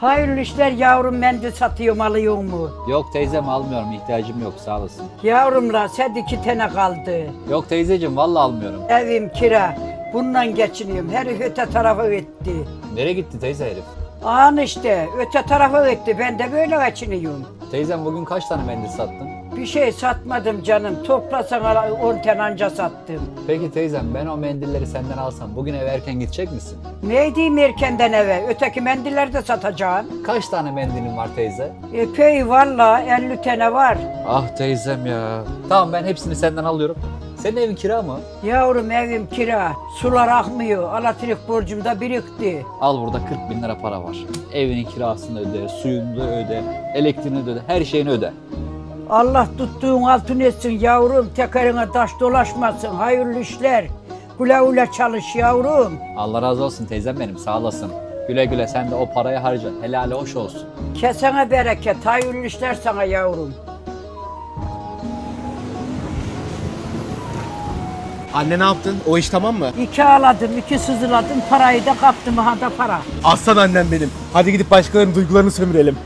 Hayırlı işler yavrum mendil satıyorum alıyor mu? Yok teyzem almıyorum ihtiyacım yok sağ olasın. Yavrumla sen iki tane kaldı. Yok teyzeciğim vallahi almıyorum. Evim kira. Bundan geçiniyorum. Her öte tarafa gitti. Nereye gitti teyze herif? An işte öte tarafa gitti. Ben de böyle geçiniyorum. Teyzem bugün kaç tane mendil sattın? Bir şey satmadım canım. Toplasan 10 tane anca sattım. Peki teyzem ben o mendilleri senden alsam bugün eve erken gidecek misin? Ne diyeyim erkenden eve? Öteki mendilleri de satacağım. Kaç tane mendilin var teyze? Epey valla 50 tane var. Ah teyzem ya. Tamam ben hepsini senden alıyorum. Senin evin kira mı? Yavrum evim kira. Sular akmıyor. Elektrik borcum da birikti. Al burada 40 bin lira para var. Evinin kirasını öde, suyunu da öde, elektriğini de öde, her şeyini öde. Allah tuttuğun altın etsin yavrum. Tekerine taş dolaşmasın. Hayırlı işler. Güle güle çalış yavrum. Allah razı olsun teyzem benim sağ olasın. Güle güle sen de o parayı harca. Helali hoş olsun. Kesene bereket. Hayırlı işler sana yavrum. Anne ne yaptın? O iş tamam mı? İki ağladım, iki sızıladım. Parayı da kaptım. Aha da para. Aslan annem benim. Hadi gidip başkalarının duygularını sömürelim.